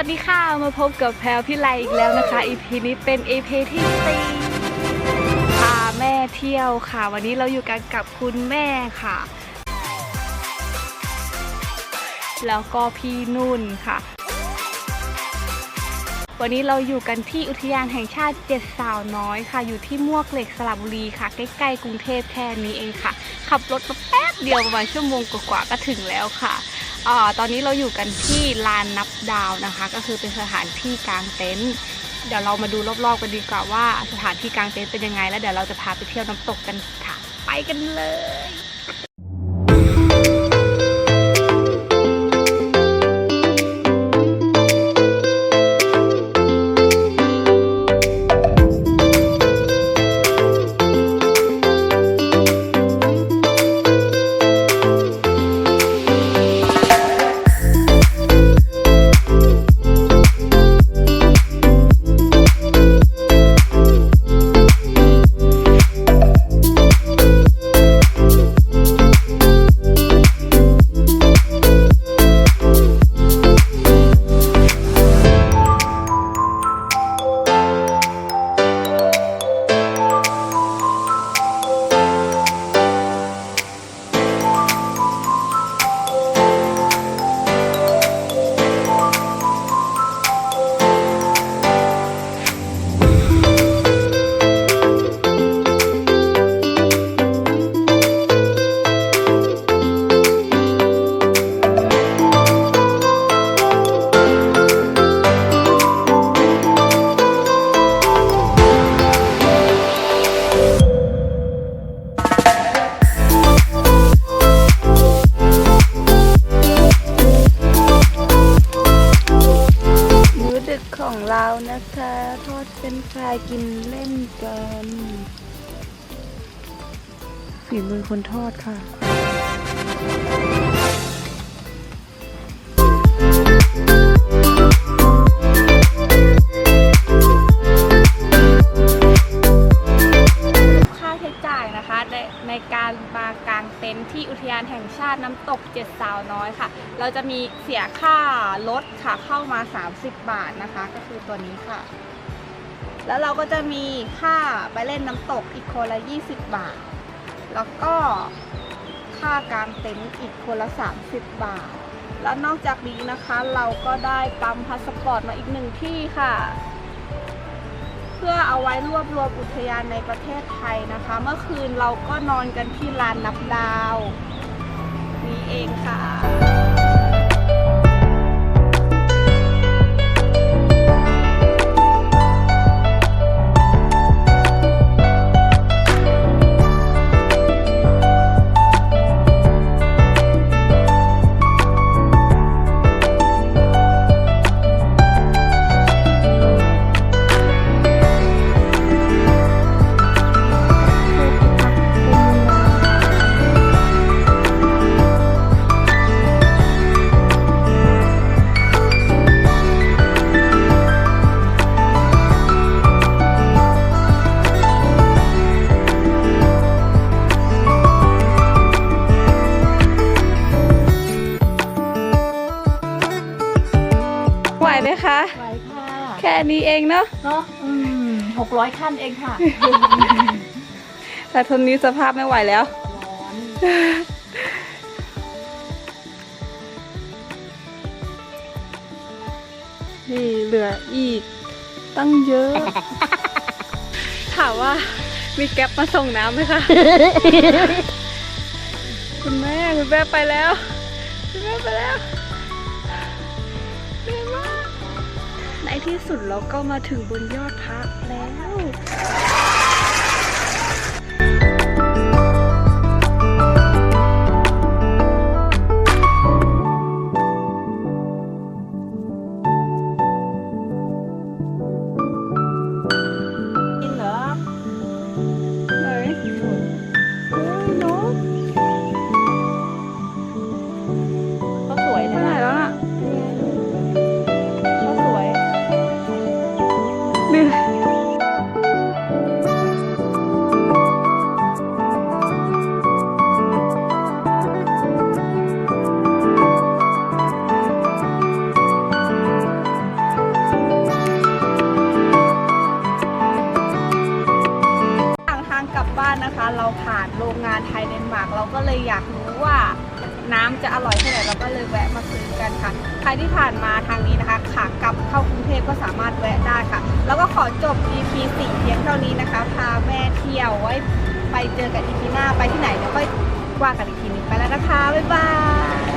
ัสดีค่ะ มาพบกับแพลวพี่ไลอีกแล้วนะคะ EP นี้เป็น EP ที่สี่พาแม่เที่ยวค่ะ วันนี้เราอยู่กันกับคุณแม่ค่ะ แล้วก็พี่นุ่นค่ะ วันนี้เราอยู่กันที่อุทยานแห่งชาติเจ็ดสาวน้อยค่ะ อยู่ที่มวกเหล็กสระบุรีค่ะ ใกล้ๆกรุงเทพแค่นี้เองค่ะ ขับรถมาแป๊บเดียวประมาณชั่วโมงกว่าๆก็ถึงแล้วค่ะ ออตอนนี้เราอยู่กันที่ลานนับดาวนะคะ ก็คือเป็นสถานที่กลางเต็นท์เดี๋ยวเรามาดูรอบๆกันดีกว่าว่าสถานที่กลางเต็นท์เป็นยังไง แล้วเดี๋ยวเราจะพาไปเที่ยวน้ำตกกันค่ะ ไปกันเลย ของเรานะคะ ทอดเป็นฟรายกินเล่นกันฝีมือคนทอดค่ะ มากางเต็นท์ที่อุทยานแห่งชาติน้ำตกเจ็ดสาวน้อยค่ะ เราจะมีเสียค่ารถค่ะเข้ามา 30 บาทนะคะ ก็คือตัวนี้ค่ะ แล้วเราก็จะมีค่าไปเล่นน้ำตกอีกคนละ 20 บาท แล้วก็ค่ากางเต็นท์อีกคนละ 30 บาท แล้วนอกจากนี้นะคะเราก็ได้ปั๊มพาสปอร์ตมาอีกหนึ่งที่ค่ะ พื่อเอาไว้รวบรวมอุทยานในประเทศไทยนะคะ เมื่อคืนเราก็นอนกันที่ลานนับดาว นี่เองค่ะ แค่นี้เองเนาะเนาะอืมหกร้อยขั้นเองค่ะ แต่ทนนี้สภาพไม่ไหวแล้ว ร้อน นี่เหลืออีกตั้งเยอะ ถามว่ามีแก๊ปมาส่งน้ำไหมคะ คุณแม่ คุณแม่ไปแล้ว คุณแม่ไปแล้ว ที่สุดเราก็มาถึงบนยอดพระแล้ว ทางกลับบ้านนะคะ เราผ่านโรงงานไทยเดนมาร์กเราก็เลยอยาก น้ำจะอร่อยแค่ไหนเราก็เลยแวะมาซื้อกันค่ะ ใครที่ผ่านมาทางนี้นะคะ ขากลับเข้ากรุงเทพก็สามารถแวะได้ค่ะ แล้วก็ขอจบ EP 4เพียงเท่านี้นะคะ พาแม่เที่ยวไว้ไปเจอกัน EP หน้าไปที่ไหนเดี๋ยวค่อยว่ากันอีกทีนึงไปแล้วนะคะ บ๊ายบาย